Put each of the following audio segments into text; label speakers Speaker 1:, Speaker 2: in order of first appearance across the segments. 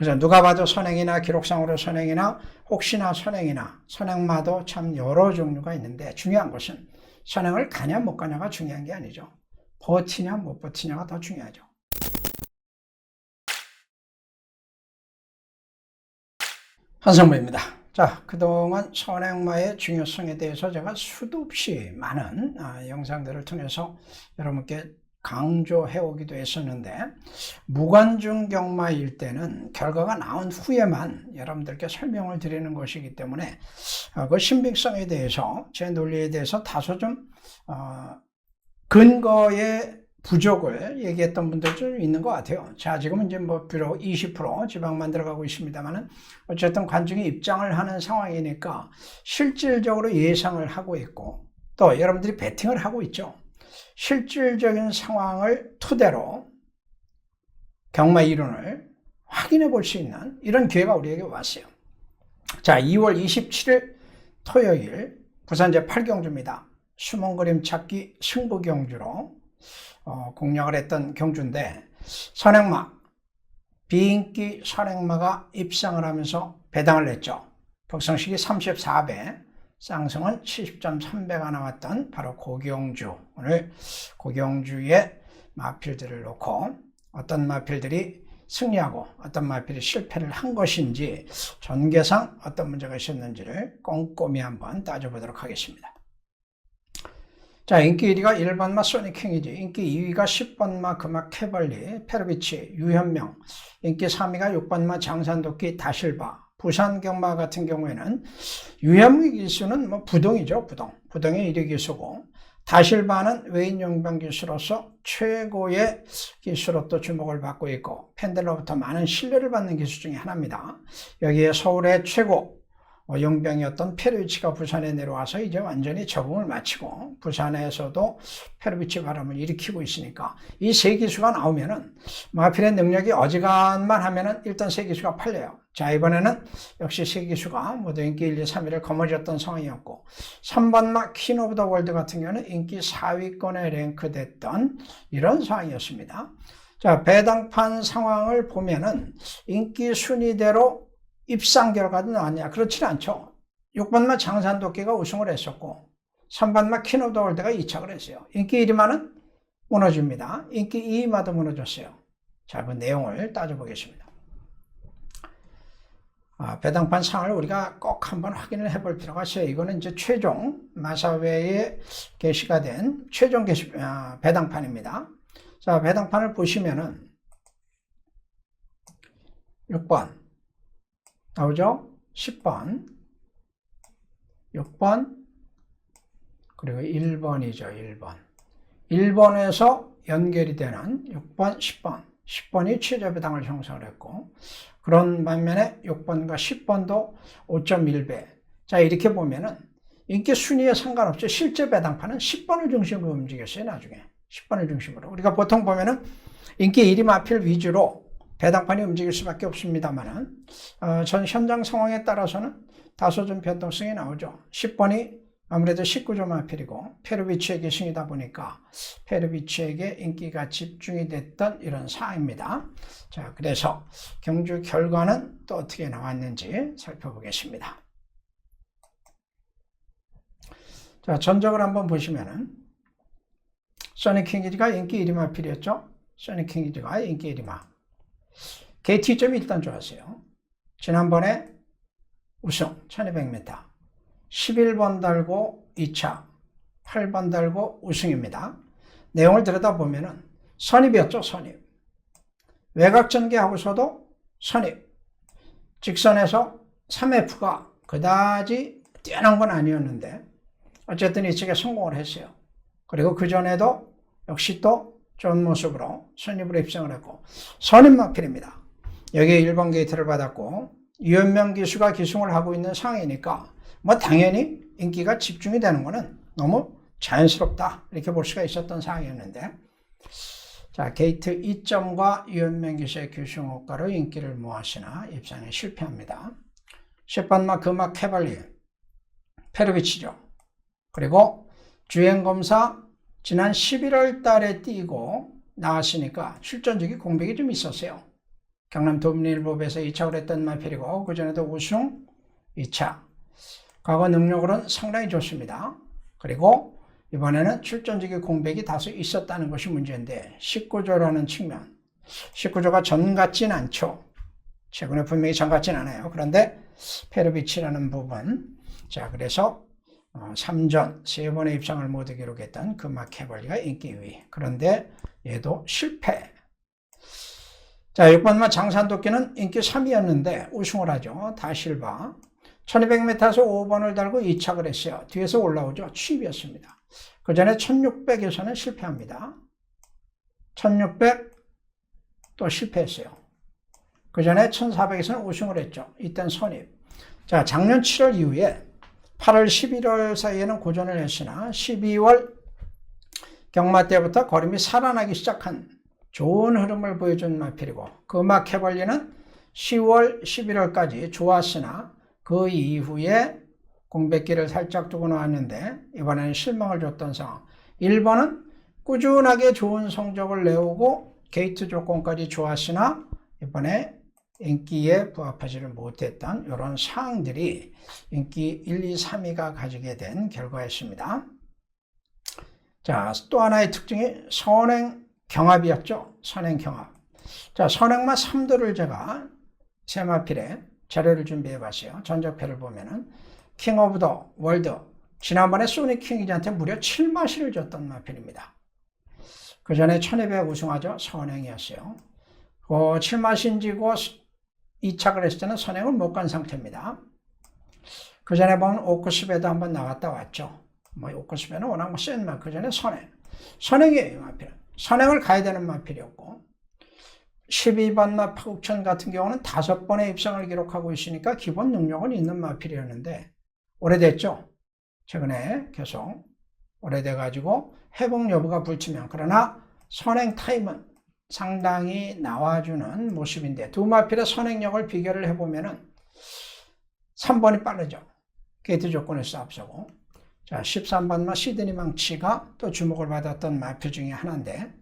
Speaker 1: 그래서 누가 봐도 선행이나 기록상으로 선행이나 혹시나 선행이나 선행마도 참 여러 종류가 있는데 중요한 것은 선행을 가냐 못 가냐가 중요한 게 아니죠. 버티냐 못 버티냐가 더 중요하죠. 한성부입니다. 자, 그동안 선행마의 중요성에 대해서 제가 수도 없이 많은 아, 영상들을 통해서 여러분께 강조해 오기도 했었는데 무관중 경마일 때는 결과가 나온 후에만 여러분들께 설명을 드리는 것이기 때문에 어, 그 신빙성에 대해서 제 논리에 대해서 다소 좀 어, 근거의 부족을 얘기했던 분들 좀 있는 것 같아요. 자, 지금 이제 뭐 비록 20% 지방만 들어가고 있습니다만은 어쨌든 관중이 입장을 하는 상황이니까 실질적으로 예상을 하고 있고 또 여러분들이 베팅을 하고 있죠. 실질적인 상황을 토대로 경마 이론을 확인해 볼 수 있는 이런 기회가 우리에게 왔어요. 자, 2월 27일 토요일 부산 제8경주입니다. 숨은 그림 찾기 승부 경주로 어, 공략을 했던 경주인데 선행마 비인기 선행마가 입상을 하면서 배당을 냈죠. 벽성식이 34배, 쌍성은 70.3배가 나왔던 바로 고경주. 오늘 고경주의 마필들을 놓고 어떤 마필들이 승리하고 어떤 마필이 실패를 한 것인지 전개상 어떤 문제가 있었는지를 꼼꼼히 한번 따져보도록 하겠습니다. 자, 인기 1위가 1번 마 소니킹이지. 인기 2위가 10번 마 금악 캐벌리, 페르비치, 유현명. 인기 3위가 6번 마 장산도끼 다실바. 부산 경마 같은 경우에는 유현명 기수는 뭐 부동이죠, 부동. 부동의 1위 기수고. 다실바는 외인 용병 기수로서 최고의 기수로 또 주목을 받고 있고 팬들로부터 많은 신뢰를 받는 기수 중에 하나입니다. 여기에 서울의 최고 어, 용병이었던 페르비치가 부산에 내려와서 이제 완전히 적응을 마치고 부산에서도 페르비치 바람을 일으키고 있으니까 이 세 기수가 나오면은 마필의 능력이 어지간만 하면은 일단 세 기수가 팔려요. 자 이번에는 역시 세 기수가 모두 인기 1, 2, 3위를 거머쥐었던 상황이었고 3번마 퀸 오브 더 월드 같은 경우는 인기 4위권에 랭크됐던 이런 상황이었습니다. 자 배당판 상황을 보면은 인기 순위대로 입상 결과도 나왔냐? 그렇지는 않죠. 6번마 장산도끼가 우승을 했었고 3번마 키노도월드가 2착을 했어요. 인기 1위마는 무너집니다. 인기 2위마도 무너졌어요. 자, 그 내용을 따져보겠습니다. 아, 배당판 상을 우리가 꼭 한번 확인을 해볼 필요가 있어요. 이거는 이제 최종 마사회에 게시가 된 최종 게시, 아, 배당판입니다. 자, 배당판을 보시면은 6번 나오죠? 10번, 6번, 그리고 1번이죠. 1번. 1번에서 연결이 되는 6번, 10번. 10번이 최저배당을 형성을 했고, 그런 반면에 6번과 10번도 5.1배. 자, 이렇게 보면은 인기 순위에 상관없이 실제 배당판은 10번을 중심으로 움직였어요, 나중에. 10번을 중심으로. 우리가 보통 보면은 인기 1위 마필 위주로 배당판이 움직일 수밖에 없습니다만은 어, 전 현장 상황에 따라서는 다소 좀 변동성이 나오죠. 10번이 아무래도 19점 마필이고 페르비치에게 승이다 보니까 페르비치에게 인기가 집중이 됐던 이런 상황입니다. 자, 그래서 경주 결과는 또 어떻게 나왔는지 살펴보겠습니다. 자, 전적을 한번 보시면은 써니킹기지가 인기 1위 마필이었죠. 써니킹기지가 인기 1위 마. KT점이 일단 좋았어요. 지난번에 우승 1200m 11번 달고 2차 8번 달고 우승입니다. 내용을 들여다보면 선입이었죠. 선입. 외곽 전개하고서도 선입. 직선에서 3F가 그다지 뛰어난 건 아니었는데 어쨌든 이 측에 성공을 했어요. 그리고 그 전에도 역시 또 좋은 모습으로 선입으로 입성을 했고 선입 마필입니다. 여기에 1번 게이트를 받았고 유현명 기수가 기승을 하고 있는 상황이니까 뭐 당연히 인기가 집중이 되는 것은 너무 자연스럽다 이렇게 볼 수가 있었던 상황이었는데 자 게이트 2점과 유현명 기수의 규승 효과로 인기를 모았으나 입상에 실패합니다. 10번마 금악 캐발리 페르비치죠. 그리고 주행검사 지난 11월 달에 뛰고 나왔으니까 출전적이 공백이 좀 있었어요. 경남 도민일보에서 2착을 했던 마필이고 그전에도 우승 2차. 과거 능력으로는 상당히 좋습니다. 그리고 이번에는 출전직의 공백이 다소 있었다는 것이 문제인데 19조라는 측면 19조가 전 같진 않죠. 최근에 분명히 전 같진 않아요. 그런데 페르비치라는 부분 자 그래서 3전 세 번의 입상을 모두 기록했던 그 마케벌리가 인기 2위. 그런데 얘도 실패. 자, 6번마 장산도끼는 인기 3위였는데 우승을 하죠. 다실바. 1200m에서 5번을 달고 2착을 했어요. 뒤에서 올라오죠. 취입이었습니다. 그 전에 1600에서는 실패합니다. 1600 또 실패했어요. 그 전에 1400에서는 우승을 했죠. 이땐 선입. 자, 작년 7월 이후에 8월 11월 사이에는 고전을 했으나 12월 경마 때부터 걸음이 살아나기 시작한 좋은 흐름을 보여준 마필이고 그 마케벌리는 10월 11월까지 좋았으나 그 이후에 공백기를 살짝 두고 나왔는데 이번에는 실망을 줬던 상황 1번은 꾸준하게 좋은 성적을 내오고 게이트 조건까지 좋았으나 이번에 인기에 부합하지를 못했던 이런 사항들이 인기 1, 2, 3위가 가지게 된 결과였습니다. 자, 또 하나의 특징이 선행 경합이었죠. 선행 경합. 자, 선행만 3도를 제가 세마필에 자료를 준비해 봤어요. 전적표를 보면은 킹 오브 더 월드 지난번에 소니 킹이한테 무려 7마시를 줬던 마필입니다. 그 전에 1200 우승하죠. 선행이었어요. 그 7마신 지고 2착을 했을 때는 선행을 못 간 상태입니다. 그 전에 보면 오크스베도 한번 나갔다 왔죠. 뭐 오크스베는 워낙 뭐센 말, 그 전에 선행. 선행이에요, 마필. 선행을 가야 되는 마필이었고, 12번 마 파국천 같은 경우는 다섯 번의 입상을 기록하고 있으니까 기본 능력은 있는 마필이었는데, 오래됐죠? 최근에 계속 오래돼가지고 회복 여부가 불투명. 그러나 선행 타임은 상당히 나와주는 모습인데 두 마필의 선행력을 비교를 해보면은 3번이 빠르죠. 게이트 조건에서 앞서고 자 13번마 시드니 망치가 또 주목을 받았던 마표 중에 하나인데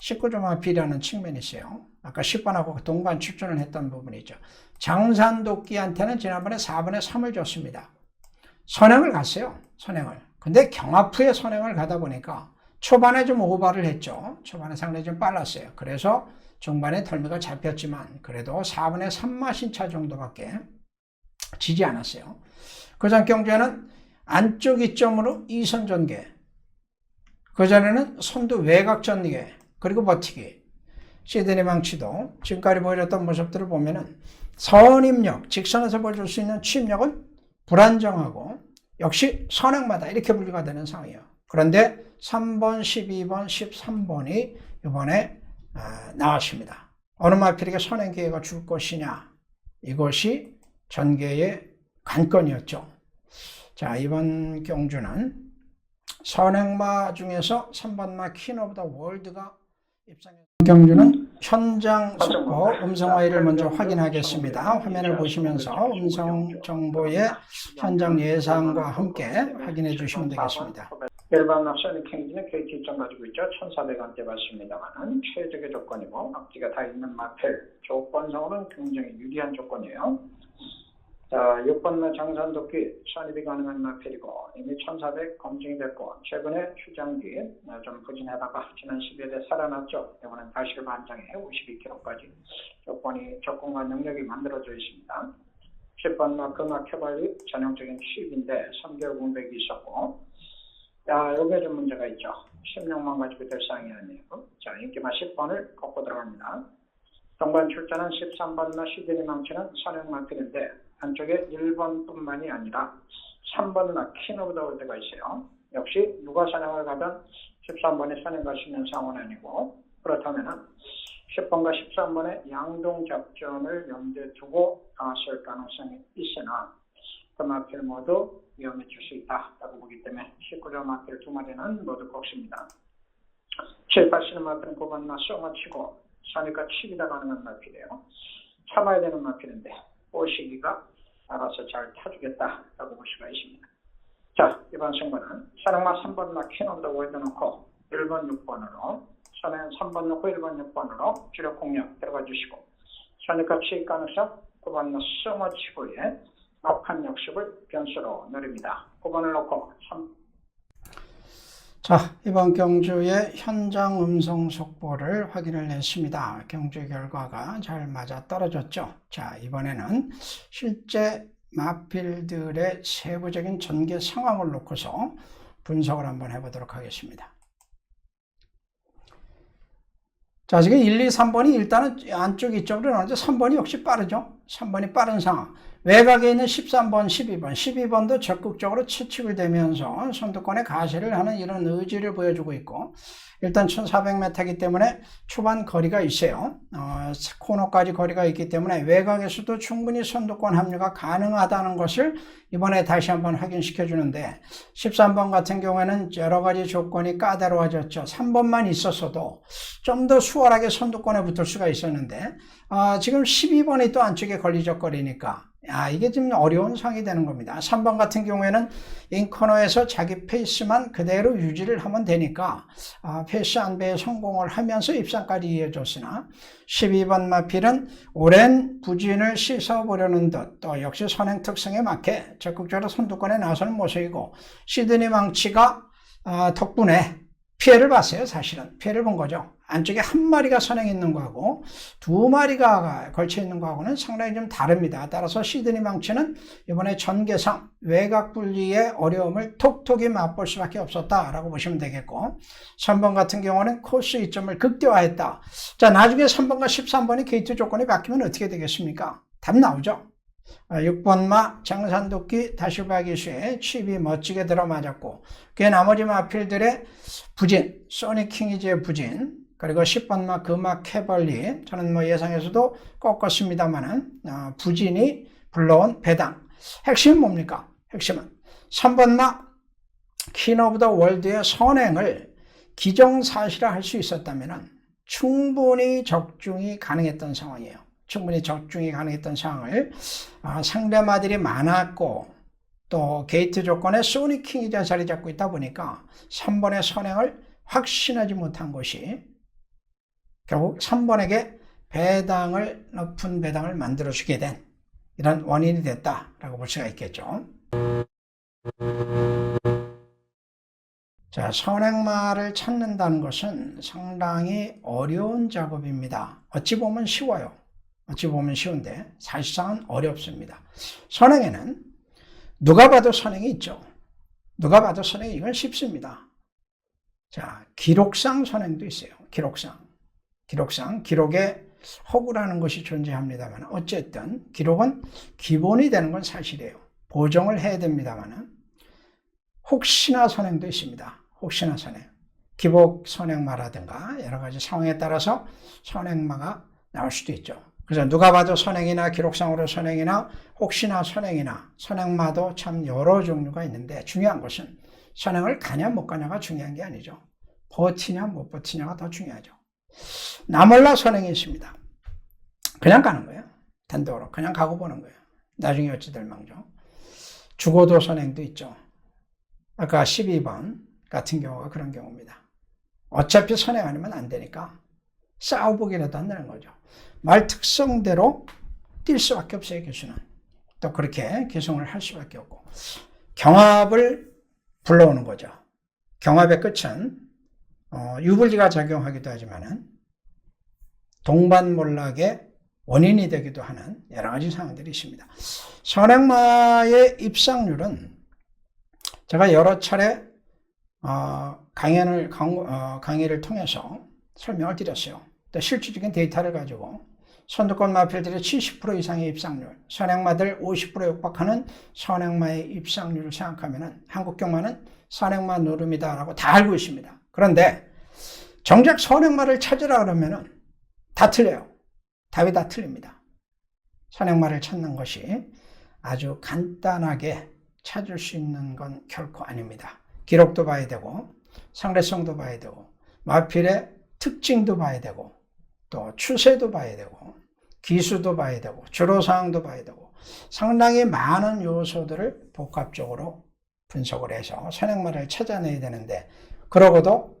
Speaker 1: 19조 마필이라는 측면이 있어요. 아까 10번하고 동반 출전을 했던 부분이죠. 장산도끼한테는 지난번에 4번에 3을 줬습니다. 선행을 갔어요. 선행을. 근데 경합 후에 선행을 가다 보니까 초반에 좀 오버를 했죠. 초반에 상당히 좀 빨랐어요. 그래서 중반에 덜미가 잡혔지만 그래도 4분의 3마신 차 정도밖에 지지 않았어요. 그전 경주에는 안쪽 이점으로 2선 전개, 그 전에는 선두 외곽 전개, 그리고 버티기, 시드니 망치도 지금까지 보여줬던 모습들을 보면은 선입력, 직선에서 보여줄 수 있는 취입력은 불안정하고 역시 선행마다 이렇게 분류가 되는 상황이에요. 그런데 3번, 12번, 13번이 이번에 아, 나왔습니다. 어느 마필에게 선행 기회가 줄 것이냐 이것이 전개의 관건이었죠. 자 이번 경주는 선행마 중에서 3번마 퀸 오브 더 월드가 경주는 현장 속보 음성 화일을 먼저 확인하겠습니다. 화면을 보시면서 음성 정보의 현장 예상과 함께 확인해 주시면 되겠습니다.
Speaker 2: 일반 납선의 캥지는 KT 입장 가지고 있죠. 1,400원대 받습니다만 최적의 조건이고 앞뒤가 다 있는 마펠 조건상으로는 굉장히 유리한 조건이에요. 자, 6번 장산도끼 선입이 가능한 마펠이고 이미 1,400 검증이 됐고 최근에 휴장기 좀 부진하다가 지난 10일에 살아났죠. 이번엔 다시 반장에 52kg까지 조건이 조건과 능력이 만들어져 있습니다. 10번 금화 캐발리 전형적인 취입인데 3개월 공백이 있었고 야, 여기에 좀 문제가 있죠. 16만 가지고 될 사항이 아니에요. 자, 인기만 10번을 걷고 들어갑니다. 동반 출전은 13번나 시드니 망치는 선행 망치인데 한쪽에 1번뿐만이 아니라 3번이나 퀸오브 더 월드가 있어요. 역시 누가 선행을 가든 13번에 선행 갈수 있는 상황은 아니고 그렇다면 10번과 13번의 양동 작전을 염두에 두고 나왔을 가능성이 있으나 그 마필 모두 위험해질 수 있다라고 보기 때문에 19점 마필 두 마리는 모두 곡습니다. 7, 8시는 마필은 고반나 쏘마치고 사니까 치기다 가능한 마필이에요. 참아야 되는 마필인데 오시기가 알아서 잘 타주겠다라고 볼 수가 있습니다. 자, 이번 승부는 사랑마 3번 마킨 언더 월드 놓고 1번 6번으로 선행 3번 놓고 1번 6번으로 주력 공략 들어가 주시고 선입과 취입 가능성 9번 스머 치고의 막판 역습을 변수로 노립니다. 9번을 놓고 3,
Speaker 1: 자, 이번 경주의 현장 음성 속보를 확인을 했습니다. 경주 결과가 잘 맞아 떨어졌죠. 자, 이번에는 실제 마필들의 세부적인 전개 상황을 놓고서 분석을 한번 해보도록 하겠습니다. 자, 지금 1, 2, 3번이 일단은 안쪽 이쪽으로 나오는데 3번이 역시 빠르죠. 3번이 빠른 상황. 외곽에 있는 13번, 12번, 12번도 적극적으로 채찍을 대면서 선두권에 가세를 하는 이런 의지를 보여주고 있고, 일단 1400m이기 때문에 초반 거리가 있어요. 어, 코너까지 거리가 있기 때문에 외곽에서도 충분히 선두권 합류가 가능하다는 것을 이번에 다시 한번 확인시켜 주는데, 13번 같은 경우에는 여러 가지 조건이 까다로워졌죠. 3번만 있었어도 좀 더 수월하게 선두권에 붙을 수가 있었는데, 아, 지금 12번이 또 안쪽에 걸리적거리니까, 야, 이게 좀 어려운 상황이 되는 겁니다. 3번 같은 경우에는 인코너에서 자기 페이스만 그대로 유지를 하면 되니까, 아, 페이스 안배에 성공을 하면서 입상까지 이어졌으나, 12번 마필은 오랜 부진을 씻어보려는 듯, 또 역시 선행 특성에 맞게 적극적으로 선두권에 나서는 모습이고, 시드니 망치가 아, 덕분에 피해를 봤어요, 사실은. 피해를 본 거죠. 안쪽에 한 마리가 선행해 있는 거하고 두 마리가 걸쳐 있는 거하고는 상당히 좀 다릅니다. 따라서 시드니 망치는 이번에 전개상 외곽 분리의 어려움을 톡톡히 맛볼 수밖에 없었다라고 보시면 되겠고 3번 같은 경우는 코스 이점을 극대화했다. 자, 나중에 3번과 13번이 게이트 조건이 바뀌면 어떻게 되겠습니까? 답 나오죠. 6번마 장산도끼 다시바기수에 칩이 멋지게 들어맞았고 그 나머지 마필들의 부진, 소니킹이즈의 부진 그리고 10번마 금막 캐벌리 저는 뭐 예상에서도 꺾었습니다만은 어, 부진이 불러온 배당 핵심은 뭡니까? 핵심은 3번마 킨 오브 더 월드의 선행을 기정사실화 할 수 있었다면 충분히 적중이 가능했던 상황이에요. 충분히 적중이 가능했던 상황을 아, 상대마들이 많았고 또 게이트 조건에 소니킹이 자리 잡고 있다 보니까 3번의 선행을 확신하지 못한 것이 결국 3번에게 배당을 높은 배당을 만들어주게 된 이런 원인이 됐다라고 볼 수가 있겠죠. 자, 선행말을 찾는다는 것은 상당히 어려운 작업입니다. 어찌 보면 쉬워요. 어찌 보면 쉬운데 사실상은 어렵습니다. 선행에는 누가 봐도 선행이 있죠. 누가 봐도 선행이 이건 쉽습니다. 자, 기록상 선행도 있어요. 기록상. 기록상. 기록에 허구라는 것이 존재합니다만 어쨌든 기록은 기본이 되는 건 사실이에요. 보정을 해야 됩니다만 혹시나 선행도 있습니다. 혹시나 선행. 기복 선행마라든가 여러 가지 상황에 따라서 선행마가 나올 수도 있죠. 그래서 누가 봐도 선행이나 기록상으로 선행이나 혹시나 선행이나 선행마도 참 여러 종류가 있는데 중요한 것은 선행을 가냐 못 가냐가 중요한 게 아니죠. 버티냐 못 버티냐가 더 중요하죠. 나몰라 선행이 있습니다. 그냥 가는 거예요. 단독으로 그냥 가고 보는 거예요. 나중에 어찌 될 망정. 죽어도 선행도 있죠. 아까 12번 같은 경우가 그런 경우입니다. 어차피 선행 아니면 안 되니까 싸워보기라도 한다는 거죠. 말 특성대로 뛸 수밖에 없어요, 교수는. 또 그렇게 개성을 할 수밖에 없고. 경합을 불러오는 거죠. 경합의 끝은 어, 유불리가 작용하기도 하지만은 동반몰락의 원인이 되기도 하는 여러 가지 상황들이 있습니다. 선행마의 입상률은 제가 여러 차례 어, 강연을 강, 어, 강의를 통해서 설명을 드렸어요. 실질적인 데이터를 가지고 선두권 마필들의 70% 이상의 입상률, 선행마들 50% 육박하는 선행마의 입상률을 생각하면 한국 경마는 선행마 노름이다라고 다 알고 있습니다. 그런데 정작 선행마를 찾으라 그러면은 다 틀려요. 답이 다 틀립니다. 선행마를 찾는 것이 아주 간단하게 찾을 수 있는 건 결코 아닙니다. 기록도 봐야 되고 상대성도 봐야 되고 마필의 특징도 봐야 되고 또 추세도 봐야 되고 기수도 봐야 되고 주로사항도 봐야 되고 상당히 많은 요소들을 복합적으로 분석을 해서 선행마를 찾아내야 되는데 그러고도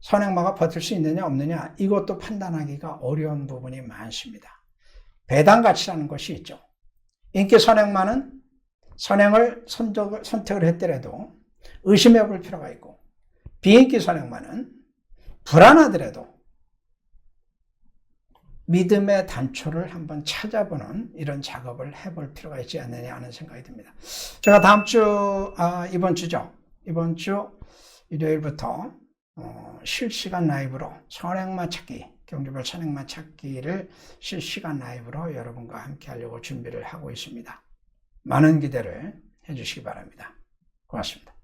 Speaker 1: 선행마가 버틸 수 있느냐 없느냐 이것도 판단하기가 어려운 부분이 많습니다. 배당 가치라는 것이 있죠. 인기 선행만은 선행을 선택을, 선택을 했더라도 의심해 볼 필요가 있고 비인기 선행만은 불안하더라도 믿음의 단초를 한번 찾아보는 이런 작업을 해볼 필요가 있지 않느냐 하는 생각이 듭니다. 제가 다음 주, 아, 이번 주죠. 이번 주 일요일부터 어, 실시간 라이브로 선행만 찾기, 경주별 선행만 찾기를 실시간 라이브로 여러분과 함께 하려고 준비를 하고 있습니다. 많은 기대를 해주시기 바랍니다. 고맙습니다.